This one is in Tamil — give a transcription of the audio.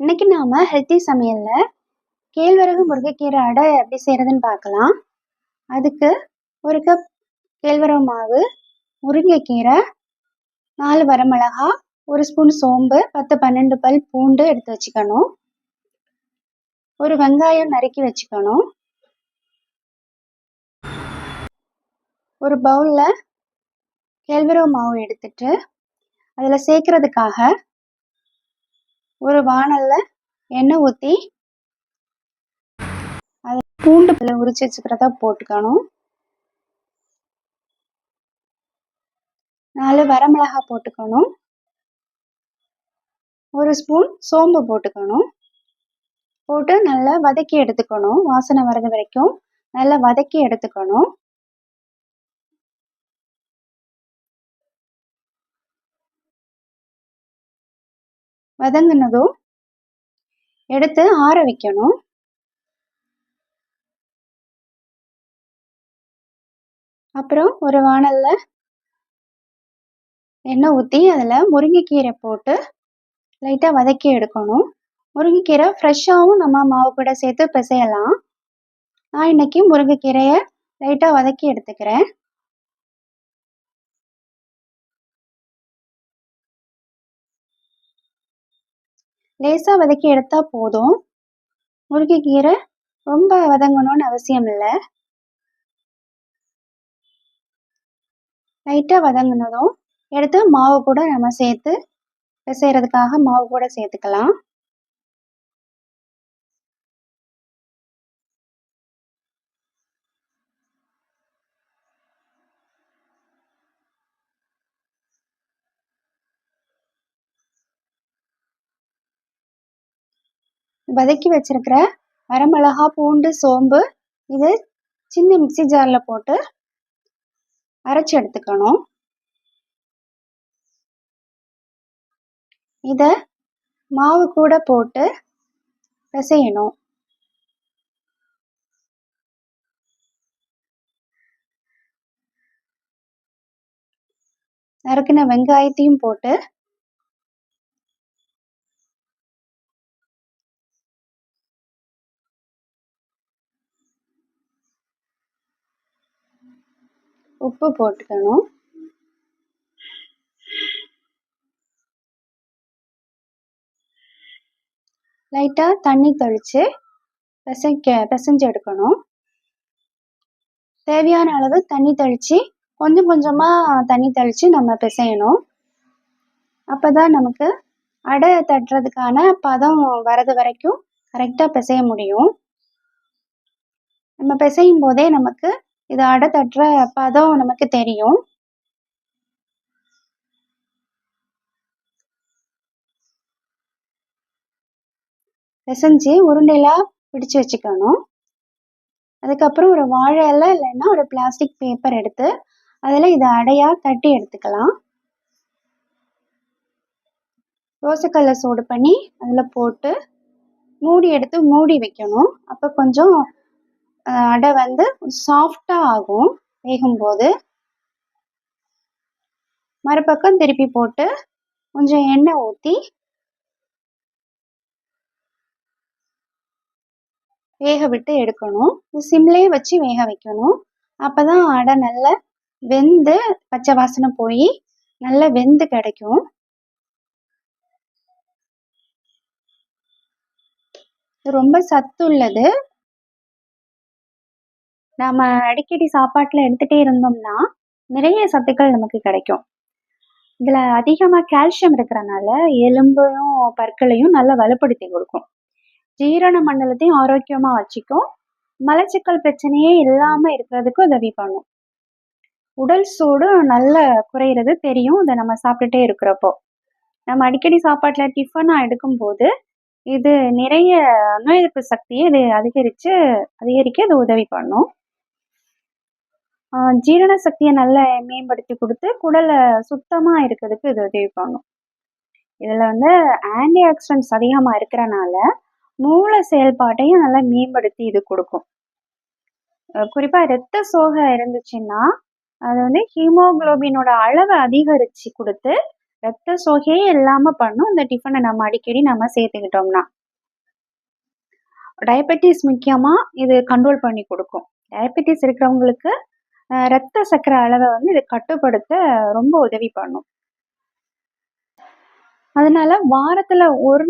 இன்னைக்கு நாம ஹெல்த்தி சமையல்ல கேழ்வரகு முருங்கைக்கீரை அடை எப்படி செய்யறதுன்னு பார்க்கலாம். அதுக்கு ஒரு கப் கேழ்வரகு மாவு முருங்கைக்கீரை நாலு வரமிளகா ஒரு ஸ்பூன் சோம்பு பத்து பன்னெண்டு பல் பூண்டு எடுத்து வச்சுக்கணும். ஒரு வெங்காயம் நறுக்கி வச்சுக்கணும். ஒரு பவுலில் கேழ்வரகு மாவு எடுத்துட்டு அதில் சேர்க்கறதுக்காக ஒரு வானல்ல எண்ணெய் ஊற்றி அது பூண்டு பல்ல உரிச்சு வச்சுக்கிறதா போட்டுக்கணும். நாலு வரமிளகா போட்டுக்கணும். ஒரு ஸ்பூன் சோம்பு போட்டுக்கணும். போட்டு நல்லா வதக்கி எடுத்துக்கணும். வாசனை வர்றது வரைக்கும் நல்லா வதக்கி எடுத்துக்கணும். வதங்கினதும் எடுத்து ஆற வைக்கணும். அப்புறம் ஒரு வானல்ல எண்ணெய் ஊற்றி அதில் முருங்கைக்கீரை போட்டு லைட்டாக வதக்கி எடுக்கணும். முருங்கைக்கீரை ஃப்ரெஷ்ஷாகவும் நம்ம மாவு கூட சேர்த்து பிசையலாம். நான் இன்னைக்கு முருங்கைக்கீரையை லைட்டாக வதக்கி எடுத்துக்கிறேன். லேசாக வதக்கி எடுத்தால் போதும். முருங்கைக்கீரை ரொம்ப வதங்கணும்னு அவசியம் இல்லை. லைட்டாக வதங்கினதும் எடுத்து மாவு கூட நம்ம சேர்த்து பிசைகிறதுக்காக மாவு கூட சேர்த்துக்கலாம். வதக்கி வச்சிருக்கிற வரமிளகா பூண்டு சோம்பு இது சின்ன மிக்சி ஜாரில் போட்டு அரைச்சி எடுத்துக்கணும். இதை மாவு கூட போட்டு பிசையணும். நறுக்கின வெங்காயத்தையும் போட்டு உப்பு போட்டுக்கணும். லைட்டாக தண்ணி தெளித்து பிசைக்க பிசைஞ்சு எடுக்கணும். தேவையான அளவு தண்ணி தெளித்து கொஞ்சம் கொஞ்சமாக தண்ணி தெளித்து நம்ம பிசையணும். அப்போ தான் நமக்கு அடை தட்டுறதுக்கான பதம் வரது வரைக்கும் கரெக்டாக பிசைய முடியும். நம்ம பிசையும் போதே நமக்கு இது அடை தட்டுற பதம் நமக்கு தெரியும். பிசைஞ்சு உருண்டையெல்லாம் பிடிச்சு வச்சுக்கணும். அதுக்கப்புறம் ஒரு வாழை இலை இல்லைன்னா ஒரு பிளாஸ்டிக் பேப்பர் எடுத்து அதில் இதை அடையாக தட்டி எடுத்துக்கலாம். தோசைக்கல்லை சூடு பண்ணி அதில் போட்டு மூடி எடுத்து மூடி வைக்கணும். அப்போ கொஞ்சம் அடை வந்து சாஃப்டாக ஆகும். வேகும்போது மறுபக்கம் திருப்பி போட்டு கொஞ்சம் எண்ணெய் ஊற்றி வேக விட்டு எடுக்கணும். சிம்லேயே வச்சு வேக வைக்கணும். அப்போ தான் அடை நல்லா வெந்து பச்சை வாசனை போய் நல்லா வெந்து கிடைக்கும். ரொம்ப சத்துள்ளது. நம்ம அடிக்கடி சாப்பாட்டில் எடுத்துகிட்டே இருந்தோம்னா நிறைய சத்துக்கள் நமக்கு கிடைக்கும். இதில் அதிகமாக கால்சியம் இருக்கிறனால எலும்பையும் பற்களையும் நல்லா வலுப்படுத்தி கொடுக்கும். ஜீரண மண்டலத்தையும் ஆரோக்கியமாக வச்சுக்கும். மலச்சிக்கல் பிரச்சனையே இல்லாமல் இருக்கிறதுக்கு உதவி பண்ணும். உடல் சூடு நல்ல குறையிறது தெரியும். இதை நம்ம சாப்பிட்டுட்டே இருக்கிறப்போ. நம்ம அடிக்கடி சாப்பாட்டில் டிஃபனாக எடுக்கும்போது இது நிறைய நோய் எதிர்ப்பு சக்தியை இது அதிகரித்து அதிகரிக்க இது உதவி பண்ணும். ஜீரண சக்தியை நல்லா மேம்படுத்தி கொடுத்து குடலை சுத்தமாக இருக்கிறதுக்கு இது உதவி பண்ணும் இதில் வந்து ஆன்டி ஆக்சிடென்ட்ஸ் அதிகமாக இருக்கிறனால மூளை செயல்பாட்டையும் நல்லா மேம்படுத்தி இது கொடுக்கும். குறிப்பாக இரத்த சோகை இருந்துச்சுன்னா அது வந்து ஹீமோகுளோபினோட அளவை அதிகரித்து கொடுத்து ரத்த சோகையே இல்லாமல் பண்ணும். இந்த டிஃபனை நம்ம அடிக்கடி நம்ம சேர்த்துக்கிட்டோம்னா. டயபெட்டிஸ் முக்கியமாக இது கண்ட்ரோல் பண்ணி கொடுக்கும். டயபெட்டிஸ் இருக்கிறவங்களுக்கு ரத்த சர்க்கரை அளவை வந்து இது கட்டுப்படுத்த ரொம்ப உதவி பண்ணும். அதனால வாரத்துல ஒரு